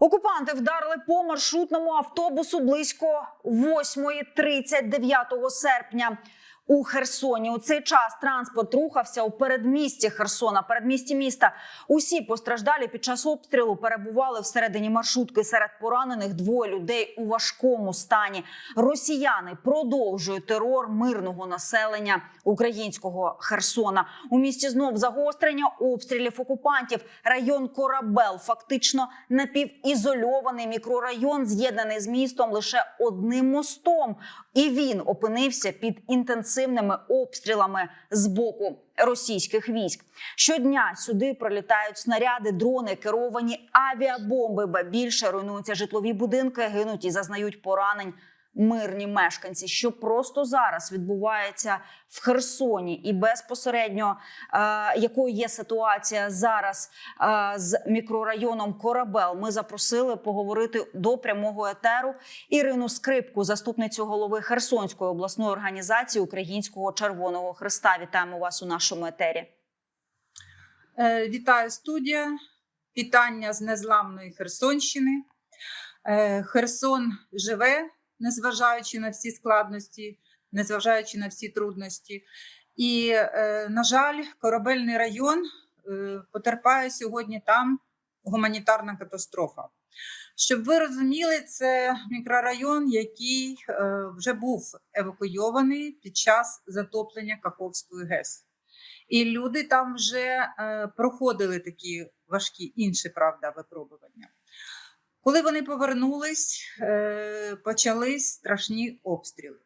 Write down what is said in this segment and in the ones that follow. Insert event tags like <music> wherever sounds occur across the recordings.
Окупанти вдарили по маршрутному автобусу близько 8.30 9 серпня. У Херсоні у цей час транспорт рухався у передмісті Херсона, передмісті міста. Усі постраждалі під час обстрілу перебували всередині маршрутки. Серед поранених двоє людей у важкому стані. Росіяни продовжують терор мирного населення українського Херсона. У місті знов загострення обстрілів окупантів. Район Корабел фактично напівізольований мікрорайон, з'єднаний з містом лише одним мостом. І він опинився під інтенсивними обстрілами з боку російських військ. Щодня сюди прилітають снаряди, дрони, керовані авіабомби, ба більше руйнуються житлові будинки, гинуть і зазнають поранень мирні мешканці, що просто зараз відбувається в Херсоні, і безпосередньо е, якою є ситуація зараз е, з мікрорайоном Корабел. Ми запросили поговорити до прямого етеру Ірину Скрипку, заступницю голови Херсонської обласної організації Українського Червоного Христа. Вітаємо вас у нашому етері. Е, Вітаю студія. Вітання з незламної Херсонщини. Е, Херсон живе, незважаючи на всі складності, незважаючи на всі трудності. І, е, на жаль, корабельний район е, потерпає сьогодні там гуманітарна катастрофа. Щоб ви розуміли, це мікрорайон, який е, вже був евакуйований під час затоплення Каховської ГЕС. І люди там вже проходили такі важкі інші, правда, випробування. Коли вони повернулись, е, почались страшні обстріли.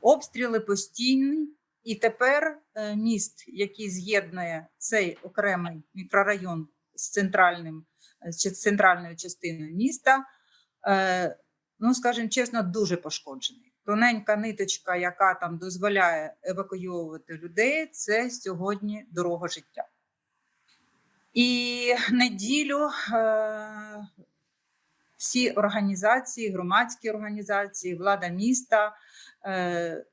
Обстріли постійні, і тепер е, міст, який з'єднує цей окремий мікрорайон з центральним, е, з центральною частиною міста, ну, скажімо чесно, дуже пошкоджений. Тоненька ниточка, яка там дозволяє евакуйовувати людей, це сьогодні дорога життя. І неділю всі організації, громадські організації, влада міста е,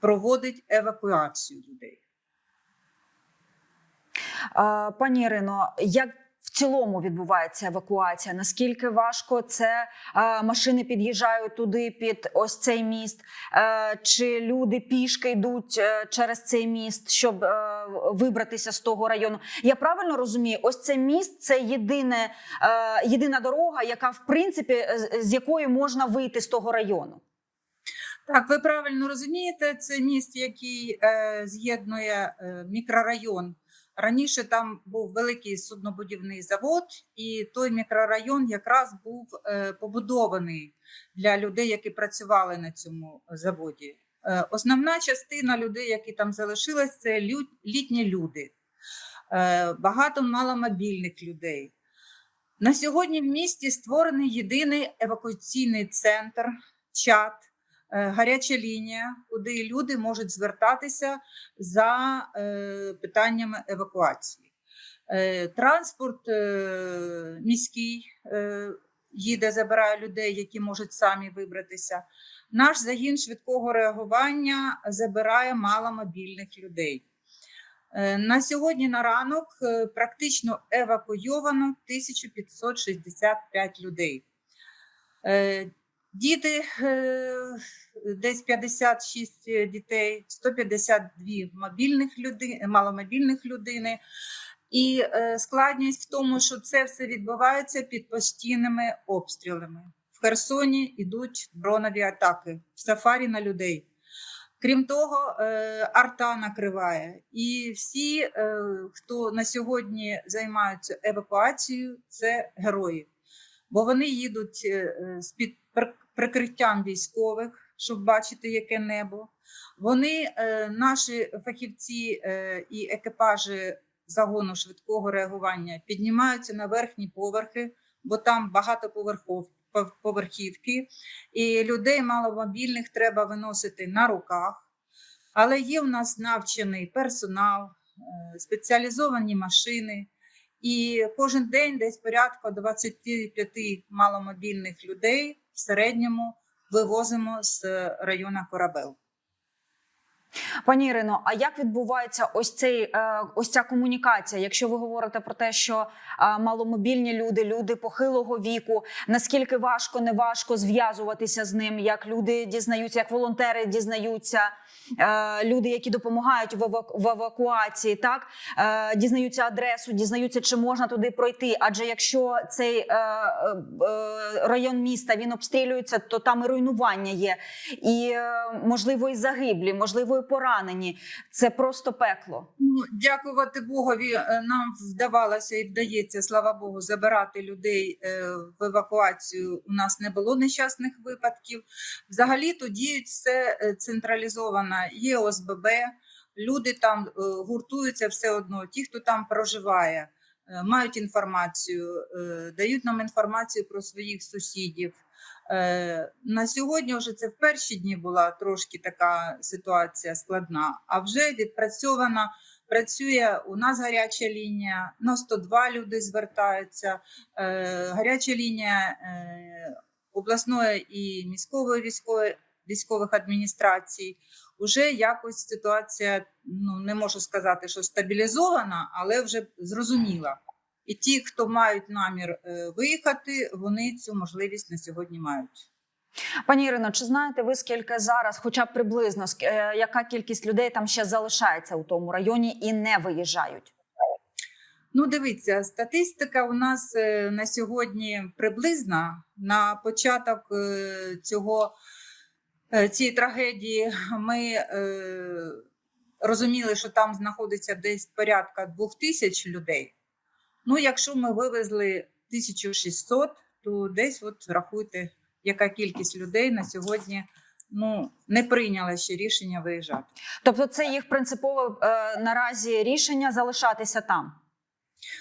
проводить евакуацію людей. Пані Ірино, як в цілому відбувається евакуація? Наскільки важко це а, машини під'їжджають туди під ось цей міст? Е, Чи люди пішки йдуть е, через цей міст, щоб е, вибратися з того району? Я правильно розумію, ось цей міст це єдине, е, єдина дорога, яка в принципі з якої можна вийти з того району. Так, ви правильно розумієте, це міст, який е, з'єднує е, мікрорайон. Раніше там був великий суднобудівний завод, і той мікрорайон якраз був е, побудований для людей, які працювали на цьому заводі. Е, основна частина людей, які там залишились, це лю- літні люди, е, багато маломобільних людей. На сьогодні в місті створений єдиний евакуаційний центр, чат, гаряча лінія, куди люди можуть звертатися за е, питаннями евакуації. Е, Транспорт е, міський е, їде, забирає людей, які можуть самі вибратися. Наш загін швидкого реагування забирає маломобільних людей. Е, На сьогодні на ранок е, практично евакуйовано 1565 людей. Е, Діти е, десь 56 дітей, 152 мобільних люди, маломобільних людини. І е, складність в тому, що це все відбувається під постійними обстрілами. В Херсоні йдуть дронові атаки, в сафарі на людей. Крім того, е, арта накриває. І всі, е, хто на сьогодні займаються евакуацією, це герої. Бо вони їдуть е, е, з під прикриттям військових, щоб бачити, яке небо. Вони, е, наші фахівці е, і екіпажі загону швидкого реагування, піднімаються на верхні поверхи, бо там пов- поверхівки, і людей маломобільних треба виносити на руках. Але є в нас навчений персонал, е, спеціалізовані машини. І кожен день десь порядка 25 маломобільних людей середньому вивозимо з району Корабел. Пані Ірино, а як відбувається ось цей е, ось ця комунікація? Якщо ви говорите про те, що е, маломобільні люди, люди похилого віку, наскільки важко, не важко зв'язуватися з ним, як люди дізнаються, як волонтери дізнаються, люди, які допомагають в, евакуації, так е, дізнаються адресу, дізнаються, чи можна туди пройти. Адже якщо цей е, е, е, район міста він обстрілюється, то там і руйнування є, і е, можливо і загиблі, можливо, і поранені. Це просто пекло. Ну, дякувати Богові, е, нам вдавалося і вдається, слава Богу, забирати людей е, в евакуацію. У нас не було нещасних випадків. Взагалі то діють все е, централізовано. Є ОСББ, люди там е, гуртуються все одно. Ті, хто там проживає, е, мають інформацію, е, дають нам інформацію про своїх сусідів. На сьогодні вже це в перші дні була трошки така ситуація складна, а вже відпрацьована. Працює у нас гаряча лінія, на 102 люди звертаються. Е, гаряча лінія е, обласної і міської військової військових адміністрацій. Уже якось ситуація, ну не можу сказати, що стабілізована, але вже зрозуміла. І ті, хто мають намір е, виїхати, вони цю можливість на сьогодні мають. Пані Ірино, чи знаєте ви скільки зараз, хоча б приблизно ск- е, яка кількість людей там ще залишається у тому районі і не виїжджають? Ну, дивіться, статистика у нас е, на сьогодні приблизна. На початок цього цієї трагедії ми е, розуміли, що там знаходиться десь порядка двох тисяч людей. Ну, якщо ми вивезли 1600, то десь от рахуйте, яка кількість людей на сьогодні ну, не прийняла ще рішення виїжджати. Тобто, це їх принципове е, наразі рішення залишатися там.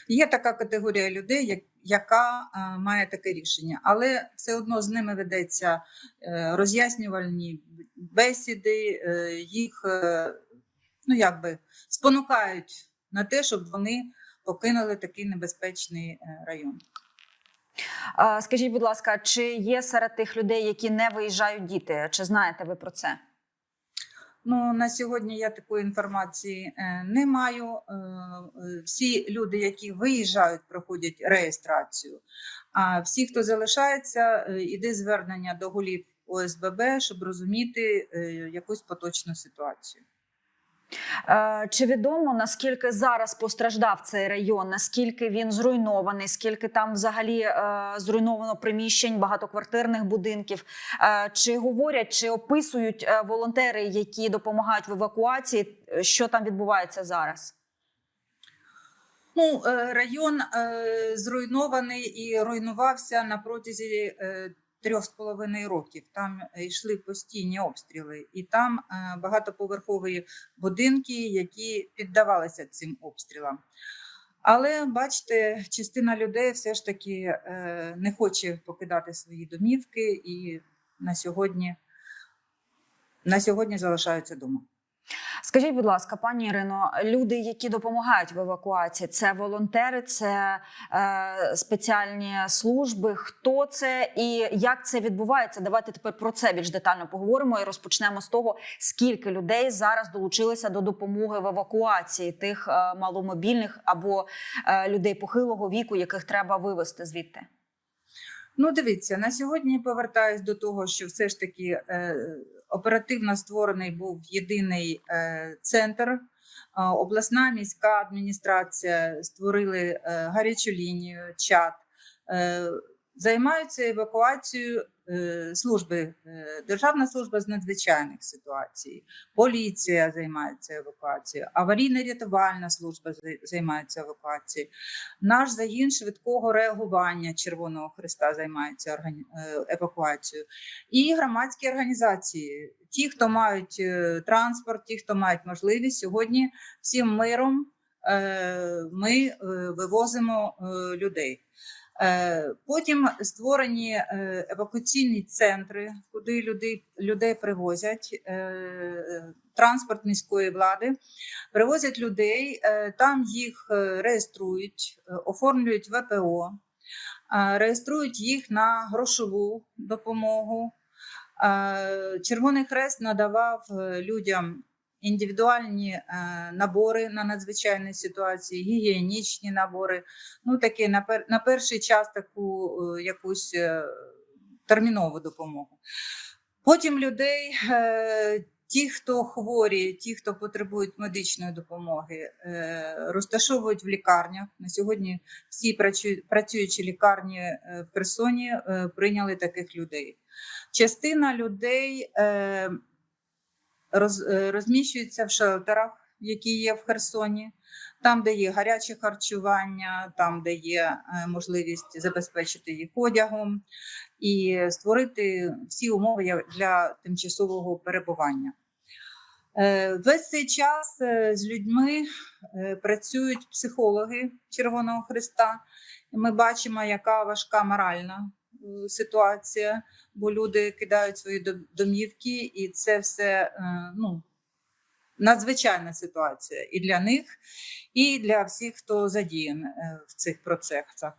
Є така категорія людей, яка е, має таке рішення, але все одно з ними ведеться е, роз'яснювальні бесіди, е, їх ну, якби спонукають на те, щоб вони покинули такий небезпечний район. Скажіть, будь ласка, чи є серед тих людей, які не виїжджають діти? Чи знаєте ви про це? Ну, на сьогодні я такої інформації е, не маю. Е, е, Всі люди, які виїжджають, проходять реєстрацію. А всі, хто залишається, іде звернення до голів ОСББ, щоб розуміти якусь поточну ситуацію. Е, Чи відомо наскільки зараз постраждав цей район? Наскільки він зруйнований? Скільки там взагалі е, зруйновано приміщень, багатоквартирних будинків? Е, Чи говорять, чи описують волонтери, які допомагають в евакуації, що там відбувається зараз? Ну, район зруйнований і руйнувався на протязі трьох з половиною років. Там е, йшли постійні обстріли, і там е, багатоповерхові будинки, які піддавалися цим обстрілам. Але бачите, частина людей все ж таки е, не хоче покидати свої домівки і на сьогодні, на сьогодні залишаються вдома. Скажіть, будь ласка, пані Ірино, люди, які допомагають в евакуації, це волонтери, це е, спеціальні служби. Хто це і як це відбувається? Давайте тепер про це більш детально поговоримо і розпочнемо з того, скільки людей зараз долучилися до допомоги в евакуації тих е, маломобільних або е, людей похилого віку, яких треба вивезти звідти. Ну, дивіться, на сьогодні повертаюсь до того, що все ж таки е, оперативно створений був єдиний е, центр. Обласна міська адміністрація створили е, гарячу лінію, чат. Займаються евакуацією служби, е, Державна служба з надзвичайних ситуацій, поліція займається евакуацією, аварійно-рятувальна служба займається евакуацією. Наш загін швидкого реагування Червоного Христа займається е, евакуацією. І громадські організації, ті, хто мають е, транспорт, ті, хто мають можливість, сьогодні всім миром е, ми е, вивозимо е, людей. Е, Потім створені е, евакуаційні центри, куди людей, людей привозять. е, Транспорт міської влади привозять людей, там їх реєструють, оформлюють ВПО, реєструють їх на грошову допомогу. Червоний Хрест надавав людям індивідуальні е, набори на надзвичайні ситуації, гігієнічні набори. Ну, таке на, пер, на перший час таку е, якусь е, термінову допомогу. Потім людей, ті, хто хворі, ті, хто потребують медичної допомоги, розташовують в лікарнях. На сьогодні всі працю- працюючі лікарні в Херсоні прийняли таких людей. Частина людей роз, е, розміщується в шелтерах, які є в Херсоні, там, де є гаряче харчування, там, де є е, можливість забезпечити їх одягом і створити всі умови для тимчасового перебування. Е, Весь цей час з людьми працюють психологи Червоного Христа. Ми бачимо, яка важка моральна ситуація, бо люди кидають свої домівки, і це все е, ну, надзвичайна ситуація і для них, і для всіх, хто задіян е, в цих процесах.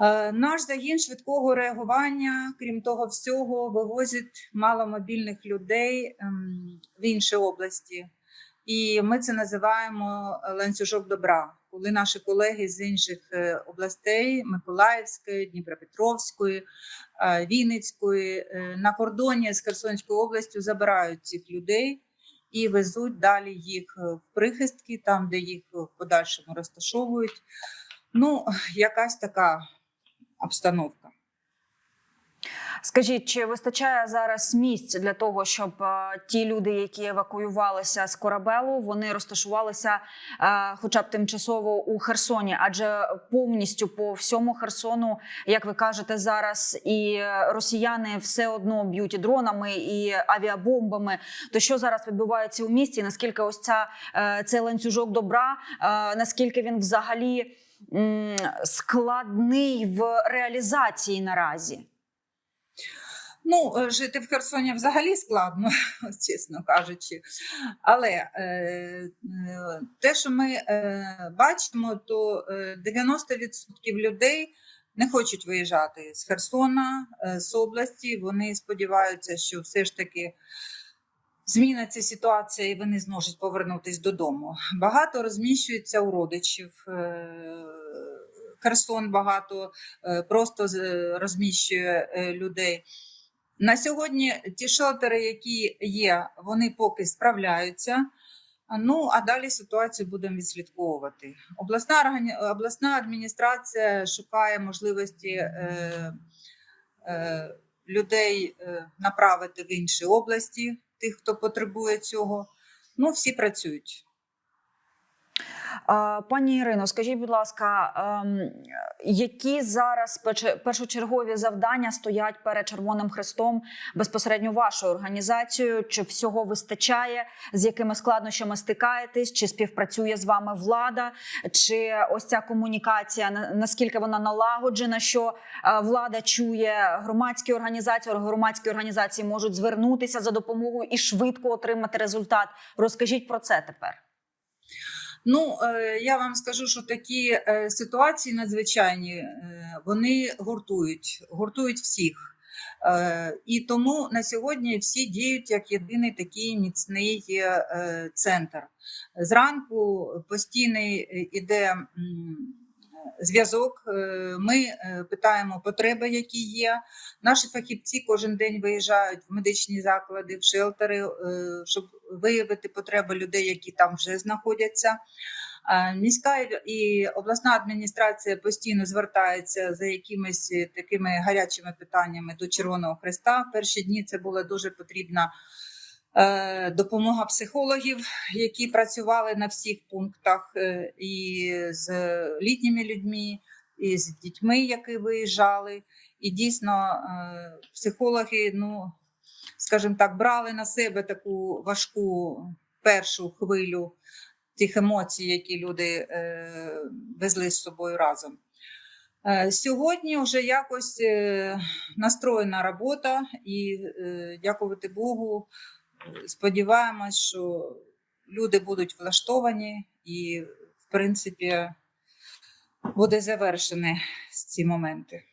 Е, Наш загін швидкого реагування, крім того всього, вивозить маломобільних людей ем, в інші області. І ми це називаємо ланцюжок добра, коли наші колеги з інших е, областей Миколаївської, Дніпропетровської, е, Вінницької е, на кордоні з Херсонською областю забирають цих людей і везуть далі їх е, в прихистки, там, де їх в подальшому розташовують. Ну, якась така обстановка. Скажіть, чи вистачає зараз місць для того, щоб е, ті люди, які евакуювалися з корабелу, вони розташувалися, е, хоча б тимчасово у Херсоні? Адже повністю по всьому Херсону, як ви кажете, зараз і росіяни все одно б'ють дронами і авіабомбами. То що зараз відбувається у місті? Наскільки ось ця е, цей ланцюжок добра? Наскільки він взагалі складний в реалізації наразі? Ну, е, жити в Херсоні взагалі складно, <laughs> чесно кажучи. Але е, е, те, що ми е, бачимо, то е, 90% людей не хочуть виїжджати з Херсона, е, з області. Вони сподіваються, що все ж таки зміниться ситуація і вони зможуть повернутися додому. Багато розміщується у родичів. е, Херсон багато е, просто розміщує е, людей. На сьогодні ті шелтери, які є, вони поки справляються. Ну а далі ситуацію будемо відслідковувати. Обласна обласна адміністрація шукає можливості е, е, людей е, направити в інші області, тих, хто потребує цього. Ну, всі працюють. Пані Ірино, скажіть, будь ласка, ем, які зараз першочергові завдання стоять перед Червоним Хрестом безпосередньо вашою організацією? Чи всього вистачає? З якими складнощами стикаєтесь? Чи співпрацює з вами влада? Чи ось ця комунікація наскільки вона налагоджена? Що е, влада чує громадські організації, громадські організації можуть звернутися за допомогою і швидко отримати результат? Розкажіть про це тепер. Ну, е, я вам скажу, що такі е, ситуації надзвичайні, е, вони гуртують, гуртують всіх. І тому на сьогодні всі діють як єдиний такий міцний центр. Зранку постійний іде зв'язок. е, Ми е, питаємо потреби, які є. Наші фахівці кожен день виїжджають в медичні заклади, в шелтери, е, щоб виявити потреби людей, які там вже знаходяться. Міська і обласна адміністрація постійно звертається за якимись такими гарячими питаннями до Червоного Хреста. В перші дні це була дуже потрібна допомога психологів, які працювали на всіх пунктах, е, і з літніми людьми, і з дітьми, які виїжджали. І дійсно, е, психологи, ну скажімо так, брали на себе таку важку першу хвилю тих емоцій, які люди е, везли з собою разом. Е, Сьогодні вже якось е, настроєна робота, і е, дякувати Богу, е, сподіваємось, що люди будуть влаштовані і, в принципі, буде завершені ці моменти.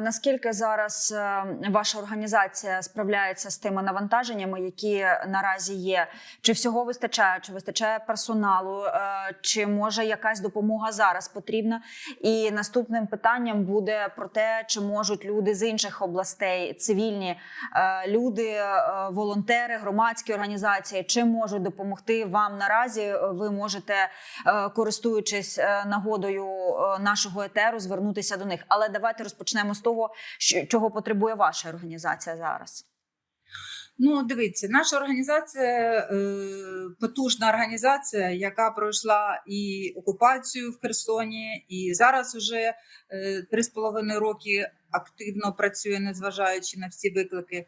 Наскільки зараз е, ваша організація справляється з тими навантаженнями, які наразі є? Чи всього вистачає? Чи вистачає персоналу? Е, Чи може якась допомога зараз потрібна? І наступним питанням буде про те, чи можуть люди з інших областей, цивільні е, люди, волонтери, громадські організації, чи можуть допомогти вам наразі? Ви можете, користуючись нагодою нашого етеру, звернутися до них. Але давайте розпочнемо з того, чого потребує ваша організація зараз. Ну, дивіться, наша організація е, потужна організація, яка пройшла і окупацію в Херсоні, і зараз уже три з половиною роки активно працює, незважаючи на всі виклики.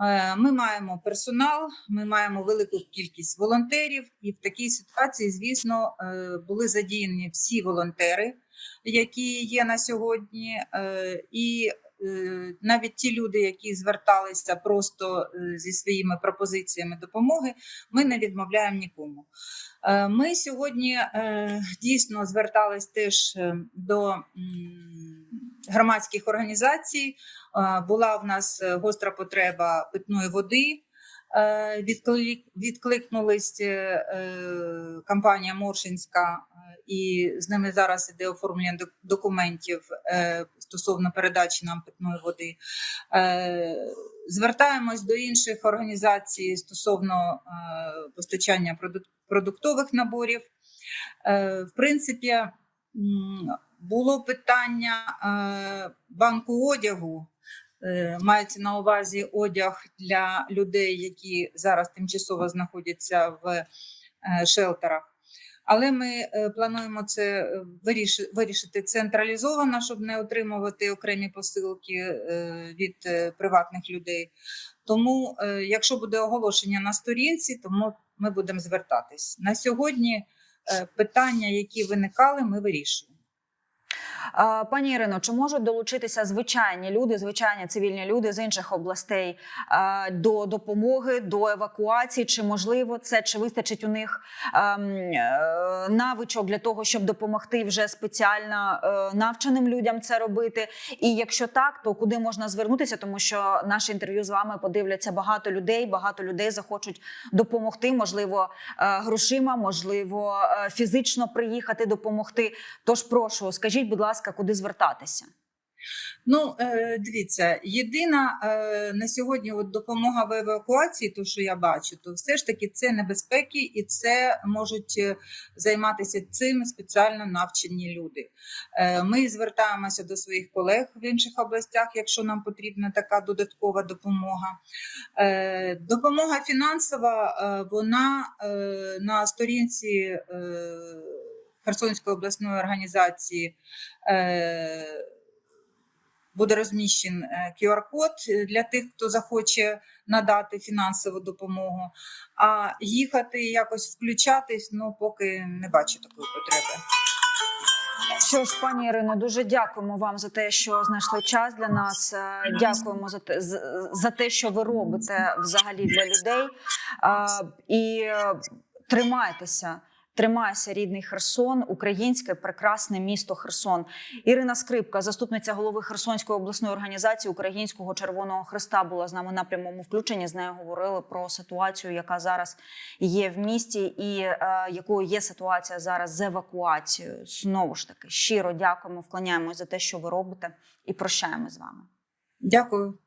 Е, Ми маємо персонал, ми маємо велику кількість волонтерів, і в такій ситуації, звісно, е, були задіяні всі волонтери, які є на сьогодні, е, і е, навіть ті люди, які зверталися просто е, зі своїми пропозиціями допомоги, ми не відмовляємо нікому. Ми сьогодні дійсно звертались теж до громадських організацій. Була в нас гостра потреба питної води. Е, відклик- Відкликнулись е, е, компанія Моршинська, і з ними зараз іде оформлення док- документів стосовно передачі нам питної води. Звертаємось до інших організацій стосовно постачання продук- продуктових наборів. В принципі, було питання банку одягу. Е, Мається на увазі одяг для людей, які зараз тимчасово знаходяться в е, шелтерах. Але ми е, плануємо це вирішити централізовано, щоб не отримувати окремі посилки від приватних людей. Тому, якщо буде оголошення на сторінці, то ми- будемо звертатись. На сьогодні питання, які виникали, ми вирішуємо. Пані Ірино, чи можуть долучитися звичайні люди, звичайні цивільні люди з інших областей до допомоги, до евакуації? Чи можливо це, чи вистачить у них ем, е, навичок для того, щоб допомогти вже спеціально е, навченим людям це робити? І якщо так, то куди можна звернутися? Тому що наше інтерв'ю з вами подивляться багато людей. Багато людей захочуть допомогти, можливо, е, грошима, можливо, фізично приїхати допомогти. Тож прошу, скажіть, будь ласка, куди звертатися? Ну, е, дивіться, єдина е, на сьогодні от допомога в евакуації, то що я бачу, то все ж таки це небезпеки, і це можуть е, займатися цим спеціально навчені люди. Ми звертаємося до своїх колег в інших областях, якщо нам потрібна така додаткова допомога. Допомога фінансова, вона на сторінці Херсонської обласної організації. е, буде розміщен е, QR-код для тих, хто захоче надати фінансову допомогу. А їхати якось включатись, ну поки не бачу такої потреби. Що ж, пані Ірино, дуже дякуємо вам за те, що знайшли час для нас. Е, Дякуємо за те, за те, що ви робите взагалі для людей. Е, І е, тримайтеся. Тримайся, рідний Херсон, українське прекрасне місто Херсон. Ірина Скрипка, заступниця голови Херсонської обласної організації Українського Червоного Христа, була з нами на прямому включенні. З нею говорили про ситуацію, яка зараз є в місті, і е, якою є ситуація зараз з евакуацією. Знову ж таки, щиро дякуємо, вклоняємось за те, що ви робите, і прощаємо з вами. Дякую.